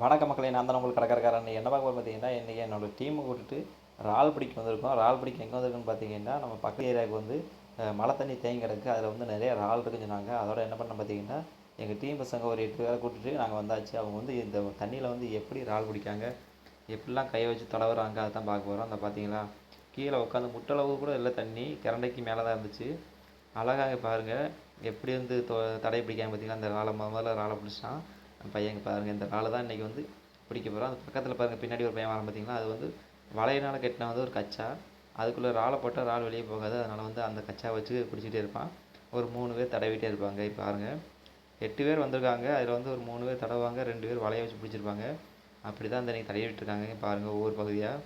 வணக்க மக்களை நான் தான் உங்களுக்கு கடற்கரைக்காரன். என்ன பார்க்க பார்த்தீங்கன்னா இன்றைக்கி என்னோட டீமை கூட்டுட்டு இறால் பிடிக்க வந்திருக்கோம். இறால் பிடிக்க எங்கே வந்திருக்குன்னு பார்த்தீங்கன்னா நம்ம பக்கத்து ஏரியாவுக்கு வந்து மழை தண்ணி தேங்கி கிடக்கு. அதில் வந்து நிறைய இறால் இருக்குன்னு சொன்னாங்க. அதோட என்ன பண்ண பார்த்தீங்கன்னா எங்கள் டீம் பசங்க ஒரு எட்டு பேரை கூட்டிட்டு நாங்கள் வந்தாச்சு. அவங்க வந்து இந்த தண்ணியில் வந்து எப்படி இறால் பிடிக்காங்க எப்படிலாம் கையை வச்சு தடவுறாங்க அதை தான் பார்க்க போகிறோம் அந்த பார்த்தீங்களா? கீழே உட்காந்து முட்டளவு கூட இல்லை தண்ணி. கரண்டைக்கு மேலே தான் இருந்துச்சு. அழகாக பாருங்கள் எப்படி வந்து தடை பிடிக்காம பார்த்தீங்கன்னா அந்த ராலை முதல்ல ராலை பிடிச்சான். அந்த பையன் பாருங்கள் இந்த ராளை தான் இன்றைக்கி வந்து பிடிக்க போகிறோம் அந்த பக்கத்தில் பாருங்கள் பின்னாடி ஒரு பையன் வரான் பார்த்திங்களா அது வந்து வலையினால் கட்டின வந்து ஒரு கச்சா. அதுக்குள்ளே ராளை போட்டால் ரால் வெளியே போகாது. அதனால் வந்து அந்த கச்சா வச்சு பிடிச்சிட்டே இருப்பான். ஒரு மூணு பேர் தடவிட்டே இருப்பாங்க. இப்போ பாருங்கள் எட்டு பேர் வந்திருக்காங்க. அதில் வந்து ஒரு மூணு பேர் தடவாங்க ரெண்டு பேர் வலையை வச்சு பிடிச்சிருப்பாங்க அப்படி தான் அந்த இன்றைக்கி தடவிட்டுருக்காங்க பாருங்கள் ஒவ்வொரு பகுதியாக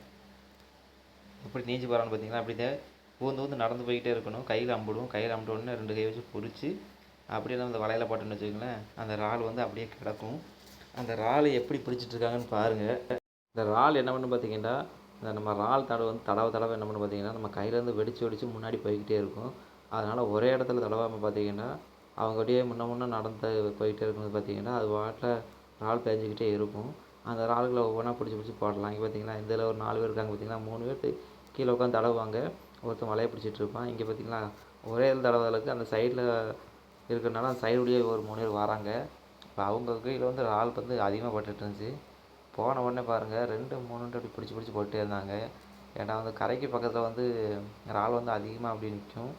எப்படி நீஞ்சி போகிறான்னு பார்த்தீங்கன்னா அப்படி தான் ஊந்து ஊந்து நடந்து போய்கிட்டே இருக்கணும். கையில் அம்பிடுவோம். கையில் அம்பிட்ட ரெண்டு கை வச்சு பிடிச்சி அப்படியே நம்ம அந்த வலையில் போட்டோன்னு வச்சுக்கோங்களேன். அந்த இறால் வந்து அப்படியே கிடக்கும். அந்த இறால் எப்படி பிடிச்சிட்டு இருக்காங்கன்னு பாருங்கள் இந்த இறால் என்ன பண்ணு பார்த்தீங்கன்னா இந்த நம்ம இறால் தடவை வந்து தடவை தடவை என்ன பண்ணு பார்த்தீங்கன்னா நம்ம கையிலேருந்து வெடிச்சு வெடிச்சு முன்னாடி போய்கிட்டே இருக்கும். அதனால் ஒரே இடத்துல தடவாமல் பார்த்தீங்கன்னா அவங்க அப்படியே முன்ன முன்னே நடந்து போயிட்டே இருக்கும்போது பார்த்தீங்கன்னா அது வாட்டில் இறால் பேஞ்சிக்கிட்டே இருக்கும். அந்த இறால்களை ஒவ்வொன்றா பிடிச்சி பிடிச்சி போடலாம். இங்கே பார்த்தீங்கன்னா இதில் ஒரு நாலு பேர் இருக்காங்க பார்த்தீங்கன்னா மூணு பேர் கீழே உட்காந்து தடவுவாங்க. ஒருத்தன் வலையை பிடிச்சிட்டு இருப்பான். இங்கே பார்த்தீங்களா ஒரே இதில் தடவுதலுக்கு அந்த சைடில் இருக்கிறனால அந்த சைடு வழியே ஒரு மூணு பேர் வராங்க. இப்போ அவங்க கையில் வந்து இறால் வந்து அதிகமாக பட்டுட்டு இருந்துச்சு. போன உடனே பாருங்கள் ரெண்டு மூணுன்ட்டு அப்படி பிடிச்சி பிடிச்சி போட்டே இருந்தாங்க. ஏன்னா வந்து கரைக்கு பக்கத்தில் வந்து இறால் வந்து அதிகமாக அப்படி நிற்கும்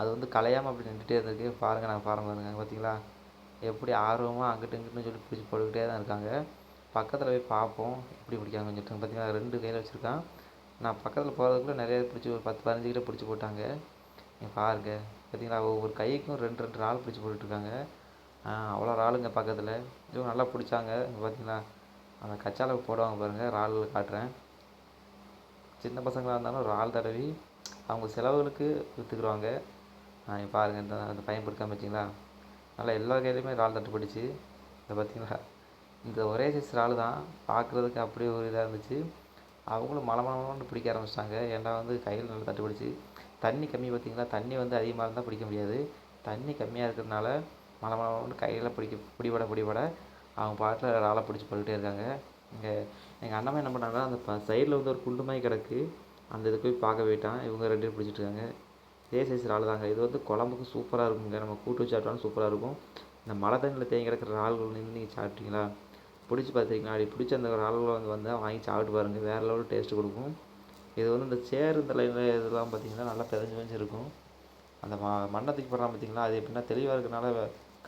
அது வந்து கலையாமல் அப்படி நின்றுட்டே இருந்திருக்கு. பாருங்கள் நான் பாருங்க பாருங்க பார்த்தீங்களா எப்படி ஆர்வமாக அங்கிட்டு இங்கிட்டுன்னு சொல்லி பிடிச்சி போட்டுக்கிட்டே தான் இருக்காங்க. பக்கத்தில் போய் பார்ப்போம் எப்படி பிடிக்காங்க கொஞ்சம் பார்த்தீங்களா ரெண்டு கையில் வச்சுருக்கான். நான் பக்கத்தில் போகிறதுக்குள்ளே நிறைய பிடிச்சி ஒரு பத்து பதினஞ்சு கிட்ட பிடிச்சி போட்டாங்க. நீ பாருங்க. பார்த்தீங்களா ஒவ்வொரு கைக்கும் ரெண்டு ரெண்டு இறால் பிடிச்சி போட்டுட்ருக்காங்க. அவ்வளோ இறாலுங்க பக்கத்தில். இதுவும் நல்லா பிடிச்சாங்க. இங்கே பார்த்தீங்களா அந்த கச்சால போடுவாங்க பாருங்கள் இறால் காட்டுறேன். சின்ன பசங்களாக இருந்தாலும் இறால் தடவி அவங்க செலவுகளுக்கு விற்றுக்குருவாங்க நீ பாருங்கள் இந்த அந்த பையன் பிடிக்காம வச்சிங்களா. நல்லா எல்லா கையிலையுமே இறால் தட்டு பிடிச்சி இந்த பார்த்தீங்களா இந்த ஒரே சைஸ் இறால் தான். பார்க்குறதுக்கு அப்படியே ஒரு இதாக இருந்துச்சு. அவங்களும் மலை பிடிக்க ஆரம்பிச்சிட்டாங்க. ஏன்னா வந்து கையில் நல்லா தட்டு பிடிச்சி தண்ணி கம்மி பார்த்திங்களா? தண்ணி வந்து அதிகமாக இருந்தால் பிடிக்க முடியாது. தண்ணி கம்மியாக இருக்கிறதுனால மலை மலன்னு கையில் பிடிக்க பிடிபட பிடிபட அவங்க பாட்டில் இறாலை பிடிச்சி போட்டுக்கிட்டே இருக்காங்க. இங்கே எங்கள் அண்ணன் என்ன பண்ணாங்கன்னா அந்த ப சைடில் வந்து ஒரு குண்டு மாதிரி கிடக்கு. அந்த இது போய் பார்க்க போயிட்டான். இவங்க ரெண்டு பேரும் பிடிச்சிட்டு இருக்காங்க. இதே சைஸ் இறால் தாங்க. இது வந்து குழம்புக்கு சூப்பராக இருக்குங்க. நம்ம கூட்டு வச்சு சாப்பிட்டாலும் சூப்பராக இருக்கும். இந்த மழை தண்ணியில் தேங்கி கிடக்கிற இறால்கள் நின்று நீங்கள் சாப்பிட்டீங்களா? பிடிச்சி பார்த்துருக்கீங்களா? அப்படி பிடிச்ச அந்த இறால்களை வந்து வந்தால் வாங்கி சாப்பிட்டு பாருங்கள் வேறு லெவல் டேஸ்ட்டு கொடுக்கும். இது வந்து இந்த சேர் இந்த லைனில் இதெல்லாம் பார்த்தீங்கன்னா நல்லா பிதஞ்சு பிதஞ்சு இருக்கும். அந்த ம மண்ணை தூக்கி போடுறான் பார்த்தீங்களா? அது எப்படின்னா தெளிவாக இருக்கனால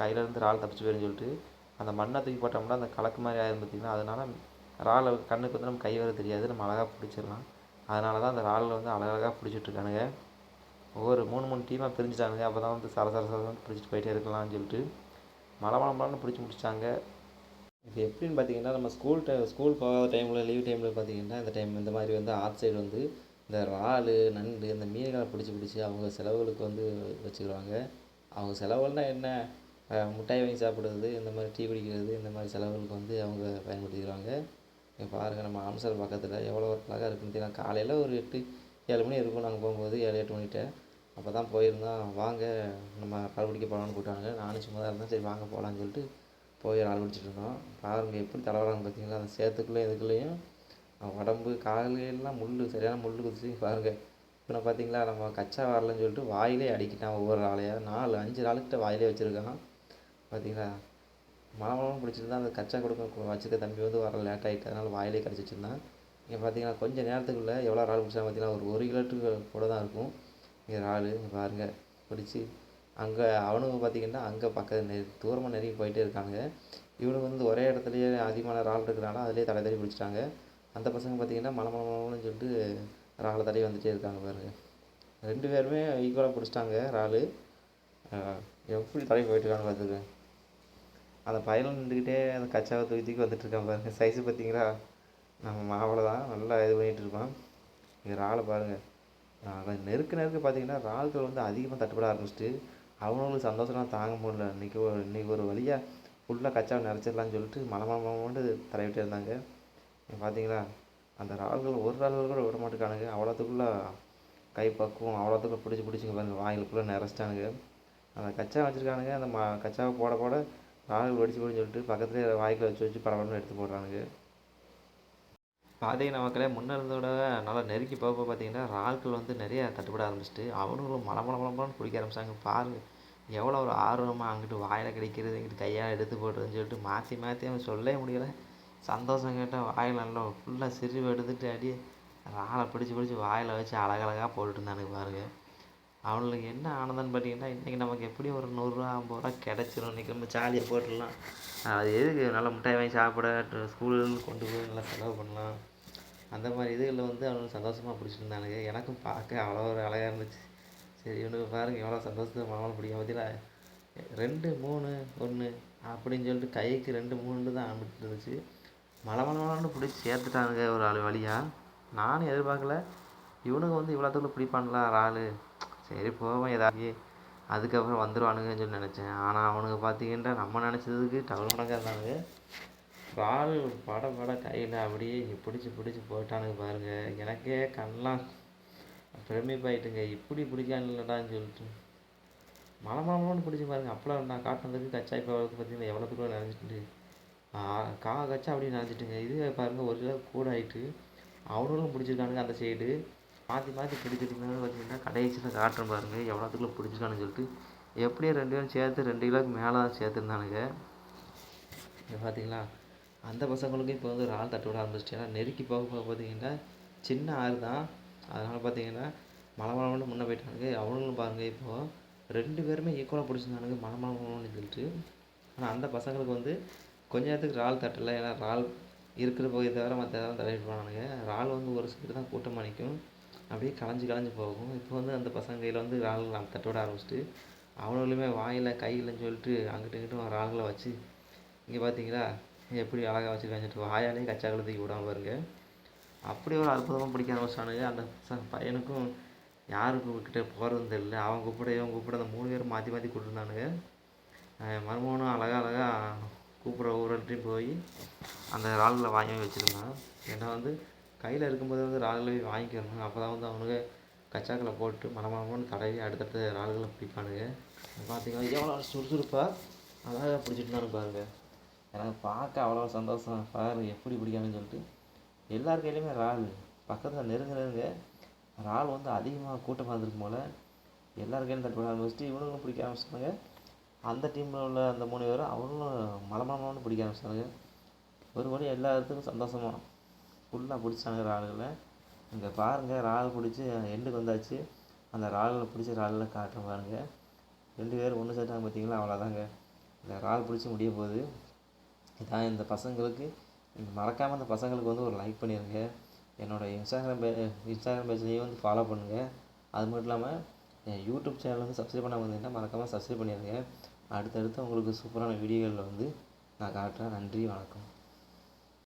கையிலேருந்து இறால் தப்பிச்சு போயிருன்னு சொல்லிட்டு அந்த மண்ணை தூக்கி போட்டோம்னா அந்த கலக்கு மாதிரி ஆயிரும் பார்த்தீங்கன்னா அதனால் இறால் கண்ணுக்கு வந்து நம்ம கை வர தெரியாது. நம்ம அழகாக பிடிச்சிடலாம். அதனால தான் அந்த இறாலில் வந்து அழகழகாக பிடிச்சிட்ருக்கானுங்க ஒவ்வொரு மூணு மூணு டீமாக பிரிஞ்சுட்டானுங்க. அப்போ தான் வந்து சர சர சரன்னு பிடிச்சிட்டு போயிட்டே இருக்கலாம்னு சொல்லிட்டு மலை மலை மலைன்னு பிடிச்சி முடிச்சிட்டாங்க இது எப்படின்னு பார்த்தீங்கன்னா நம்ம ஸ்கூல் டைம் ஸ்கூல் போகாத டைமில் லீவ் டைமில் பார்த்தீங்கன்னா இந்த டைம் இந்த மாதிரி வந்து ஆர்ட் சைடு வந்து இந்த இறால் நண்டு இந்த மீன்களை பிடிச்சி பிடிச்சி அவங்க செலவுகளுக்கு வந்து வச்சுக்கிடுவாங்க அவங்க செலவுகள்னால் என்ன? முட்டாய் வாங்கி சாப்பிடுறது இந்த மாதிரி டீ குடிக்கிறது இந்த மாதிரி செலவுகளுக்கு வந்து அவங்க பயன்படுத்திக்கிறாங்க. இங்கே பாருங்கள் நம்ம ஆம்சர் பக்கத்தில் எவ்வளோ ஒரு அழகாக இருக்குன்னு தெரியலாம் காலையில் ஒரு எட்டு ஏழு மணி இருக்கும். நாங்கள் போகும்போது ஏழு எட்டு மணிகிட்ட அப்போ தான் போயிருந்தோம். வாங்க நம்ம இறால் போகலான்னு கூப்பிட்டாங்க. நானும் சும்மா தான் இருந்தேன். சரி வாங்க போகலான்னு சொல்லிட்டு போய் இறால் பிடிச்சிட்டு இருந்தோம் பாருங்கள் எப்படி தடவுறாங்க பார்த்தீங்களா? அந்த சேத்துக்குள்ளேயும் இதுக்குள்ளேயும் அவன் உடம்பு காலையெல்லாம் முள் சரியான முள் குதிச்சு பாருங்கள் இப்போ பார்த்தீங்களா? நம்ம கச்சா வரலன்னு சொல்லிட்டு வாயிலே அடிக்கிட்டான் ஒவ்வொரு ஆளையாக நாலு அஞ்சு நாளுக்கிட்ட வாயிலே வச்சுருக்கான். பார்த்தீங்களா? மழை மழை பிடிச்சிருந்தா அந்த கச்சா கொடுக்க வச்சுருக்க தம்பி வந்து வர லேட் ஆகிட்டு அதனால் வாயிலே கடிச்சு வச்சுருந்தான். இங்கே பார்த்தீங்கன்னா கொஞ்சம் நேரத்துக்குள்ளே எவ்வளோ இறால் பிடிச்சா பார்த்தீங்கன்னா ஒரு ஒரு கிலோட்டுக்கு கூட தான் இருக்கும். இங்கே இறால் பாருங்கள் பிடிச்சி அங்கே அவனுங்க பார்த்தீங்கன்னா அங்கே பக்கம் நெ தூரமாக நெருங்கி போயிட்டே இருக்கானுங்க. இவனுங்க வந்து ஒரே இடத்துலையே அதிகமான இறால் இருக்கிறனால அதிலே தலை தடவி பிடிச்சிட்டாங்க. அந்த பசங்க பார்த்தீங்கன்னா மலை மலை சொல்லிட்டு இறாலை தடவி வந்துகிட்டே இருக்காங்க பாருங்கள் ரெண்டு பேருமே ஈக்குவலாக பிடிச்சிட்டாங்க இறால். எப்படி தடவி போயிட்டுருக்காங்க இருக்கான்னு அந்த பயலும் நின்றுக்கிட்டே அந்த கச்சாவை தூக்கி தூக்கி வந்துட்டு இருக்கான் சைஸு பார்த்தீங்களா நம்ம மாவளை தான். நல்லா இது பண்ணிகிட்டு இருப்பான். இங்கே இறாலை பாருங்கள் நெருக்க நெருக்க பார்த்தீங்கன்னா இறால்கள் வந்து அதிகமாக தட்டுப்பட ஆரம்பிச்சிட்டு அவனுங்களுக்கு சந்தோஷம்லாம் தாங்க முடியல. இன்றைக்கி ஒரு இன்றைக்கி ஒரு வழியாக ஃபுல்லாக கச்சாவை நிறச்சிடலான்னு சொல்லிட்டு மலை மலை இருந்தாங்க. பார்த்தீங்களா அந்த ராள்கள் ஒரு ராள்கள் கூட விட மாட்டேங்கானுங்க அவ்வளோத்துக்குள்ளே கை பக்குவம் அவ்வளோத்துக்குள்ள பிடிச்சி பிடிச்சிங்க பாருங்க. வாயிலுக்குள்ளே நிறச்சிட்டானுங்க அந்த கச்சா வச்சுருக்கானுங்க. அந்த ம கச்சாவை போட போட ராள்கள் வெடிச்சு போடுன்னு சொல்லிட்டு பக்கத்துலேயே வாய்க்கில் வச்சு வச்சு படபடன்னு எடுத்து போடுறானுங்க. பார்த்தீங்கன்னா மக்களே முன்னே இருந்ததை விட நல்லா நெருக்கி போக பார்த்தீங்கன்னா ஆட்கள் வந்து நிறைய தட்டுப்பட ஆரம்பிச்சிட்டு அவனுங்களும் மல மல மலம்னு பிடிக்க ஆரம்பிச்சாங்க. பாருங்கள் எவ்வளோ ஒரு ஆர்வமாக அங்கிட்டு வாயில் கிடைக்கிறது இங்கிட்டு கையால் எடுத்து போடுறதுன்னு சொல்லிட்டு மாற்றி மாற்றி அவன் சொல்லவே முடியலை. சந்தோஷம் கேட்டால் வாயில் நல்லா ஃபுல்லாக சிரிவு எடுத்துட்டு அடி இறாலை பிடிச்சி பிடிச்சி வாயில் வச்சு அழகழகாக போட்டுட்டு இருந்தானுங்க பாருங்கள் அவனுங்களுக்கு என்ன ஆனந்தம்னு பார்த்தீங்கன்னா இன்றைக்கி நமக்கு எப்படி ஒரு நூறுரூவா ஐம்பது ரூபா கிடச்சிரும். இன்றைக்கி நம்ம ஜாலியாக போட்டுடலாம். அது எதுக்கு? நல்லா மிட்டாய் வாங்கி சாப்பிட ஸ்கூலுக்கு கொண்டு போய் நல்லா செலவு பண்ணலாம். அந்த மாதிரி இதுகளில் வந்து அவனுக்கு சந்தோஷமாக பிடிச்சிருந்தானுங்க. எனக்கும் பார்க்க அவ்வளோ ஒரு அழகாக இருந்துச்சு. சரி இவனுக்கு பாருங்க எவ்வளோ சந்தோஷத்தை மனமள பிடிக்கும். பார்த்தீங்களா ரெண்டு மூணு ஒன்று அப்படின்னு சொல்லிட்டு கைக்கு ரெண்டு மூணு தான் அனுப்பிட்டு இருந்துச்சு. மலை மலன்னு பிடிச்சி சேர்த்துட்டானுங்க ஒரு ஆள் வழியாக நானும் எதிர்பார்க்கல. இவனுங்க வந்து இவ்வளோ தூரம் பிடிப்பானுங்களா ஒரு ஆள். சரி போவோம் ஏதாவது அதுக்கப்புறம் வந்துடுவானுங்கன்னு சொல்லி நினச்சேன். ஆனால் அவனுங்க பார்த்தீங்கன்னா நம்ம நினச்சதுக்கு டபுள் மடங்காக இருந்தானுங்க பட பட கையில் அப்படியே பிடிச்சி பிடிச்சி போட்டானுங்க பாருங்கள் எனக்கே கண்ணெலாம் பிரமிப்பாயிட்டுங்க. இப்படி பிடிக்கானுலடான்னு சொல்லிட்டு. மலை மலமலன்னு பிடிச்சி பாருங்க. அப்போலாம் நான் காட்டினதுக்கு கச்சாய் இப்போ பார்த்தீங்கன்னா எவ்வளோ தூரம் நினைச்சிட்டு கா கச்சா அப்படியே நினச்சிட்டுங்க இது பாருங்கள் ஒரு கிலோ கூட ஆயிட்டு அவனுங்களும் பிடிச்சிருக்கானுங்க அந்த சைடு மாற்றி மாற்றி பிடிச்சிருக்காங்க பார்த்தீங்கன்னா கடைசியில் காட்டுறேன் பாருங்கள் எவ்வளோத்துக்குள்ள பிடிச்சிருக்கானுன்னு சொல்லிட்டு எப்படியும் ரெண்டு பேரும் சேர்த்து ரெண்டு கிலோக்கு மேலே தான் சேர்த்துருந்தானுங்க. இங்கே பார்த்தீங்களா அந்த பசங்களுக்கும் இப்போ வந்து இறால் தட்டு விட ஆரம்பிச்சிட்டு ஏன்னா நெருக்கி போக போக பார்த்தீங்கன்னா சின்ன ஆறு தான். அதனால் பார்த்தீங்கன்னா மலை மலமன்னு முன்னே போயிட்டானுங்க. அவனுங்களும் பாருங்கள் இப்போது ரெண்டு பேருமே ஈக்குவலாக பிடிச்சிருந்தானுங்க. மலை மலமன்னு சொல்லிட்டு. ஆனால் அந்த பசங்களுக்கு வந்து கொஞ்ச நேரத்துக்கு இறால் தட்டலை ஏன்னா இறால் இருக்கிற பகுதியை தவிர மற்ற இதெல்லாம் தடவிட்டு போனானுங்க. இறால் வந்து ஒரு சைடு தான் கூட்டமாக நிற்கும் அப்படியே கலைஞ்சு கலைஞ்சு போகும். இப்போ வந்து அந்த பசங்க கையில் வந்து இறால்களை நம்ம தட்ட விட ஆரம்பிச்சிட்டு அவனுங்களுமே வாயில் கையிலன்னு சொல்லிட்டு அங்கிட்டு இங்கிட்டும் இறால்களை வச்சு இங்கே பார்த்தீங்களா எப்படி அழகாக வச்சுருக்காங்க சொல்லிட்டு வாயாலே கச்சா கழுத்துக்கு விடாம பாருங்க. அப்படி ஒரு அற்புதமாக பிடிக்க ஆரம்பிச்சானுங்க. அந்த பையனுக்கும் யாருக்கு கிட்டே போகிறதுன்னு தெரியல. அவன் கூப்பிட இவன் கூப்பிட அந்த மூணு பேரும் மாற்றி மாற்றி கூப்பிட்டுருந்தானுங்க. மருமகனும் அழகாக அழகா கூப்பிட்ற ஒவ்வொருட்டையும் போய் அந்த இறால்களை வாங்கி வச்சுருந்தான். ஏன்னா வந்து கையில் இருக்கும்போது வந்து இறால்களை போய் வாங்கிக்கிறணும் அப்போ தான் வந்து அவனுங்க கச்சாக்களை போட்டு மனமரம்னு தடவி அடுத்தடுத்த இறால்களை பிடிப்பானுங்க. பார்த்தீங்கன்னா எவ்வளோ சுறுசுறுப்பாக அழகாக பிடிச்சிட்டு பாருங்க. எனக்கு பார்க்க அவ்வளோ சந்தோஷம் பாரு எப்படி பிடிக்கானுன்னு சொல்லிட்டு. எல்லார் கையிலையுமே இறால் பக்கத்தில் நெருங்க நெருங்க இறால் வந்து அதிகமாக கூட்டமாக இருந்திருக்கும் போல் எல்லார் கையிலும் தட்டுப்பட ஆரம்பிச்சுட்டு இவனுங்களும் பிடிக்க ஆரம்பிச்சிட்டாங்க அந்த டீமில் உள்ள அந்த மூணு பேரும் அவங்களும் மலமலன்னு பிடிக்க ஆரம்பிச்சிட்டாங்க ஒரு வழி எல்லா இடத்துக்கும் சந்தோஷமாக ஃபுல்லாக பிடிச்சாங்க இறால்களை இங்கே பாருங்கள் இறால் பிடிச்சி எண்டுக்கு வந்தாச்சு. அந்த இறால்களை பிடிச்ச இறாலில் காட்டுறேன் பாருங்கள் ரெண்டு பேரும் ஒன்று சேர்த்தாங்க பார்த்தீங்களா அவ்வளோதாங்க இந்த இறால் பிடிச்சி முடிய போகுது. இதான் இந்த பசங்களுக்கு மறக்காமல் அந்த பசங்களுக்கு வந்து ஒரு லைக் பண்ணிடுங்க என்னோடய இன்ஸ்டாகிராம் பே இன்ஸ்டாகிராம் பேஜ்லேயும் வந்து ஃபாலோ பண்ணுங்கள் அது மட்டும் இல்லாமல் என் யூடியூப் சேனல் வந்து சப்ஸ்கிரைப் பண்ணாமல் வந்தீங்கன்னா மறக்காமல் சப்ஸ்கிரைப் பண்ணிடுங்க அடுத்தடுத்து உங்களுக்கு சூப்பரான வீடியோகளில் வந்து நான் காட்டுறேன். நன்றி வணக்கம்.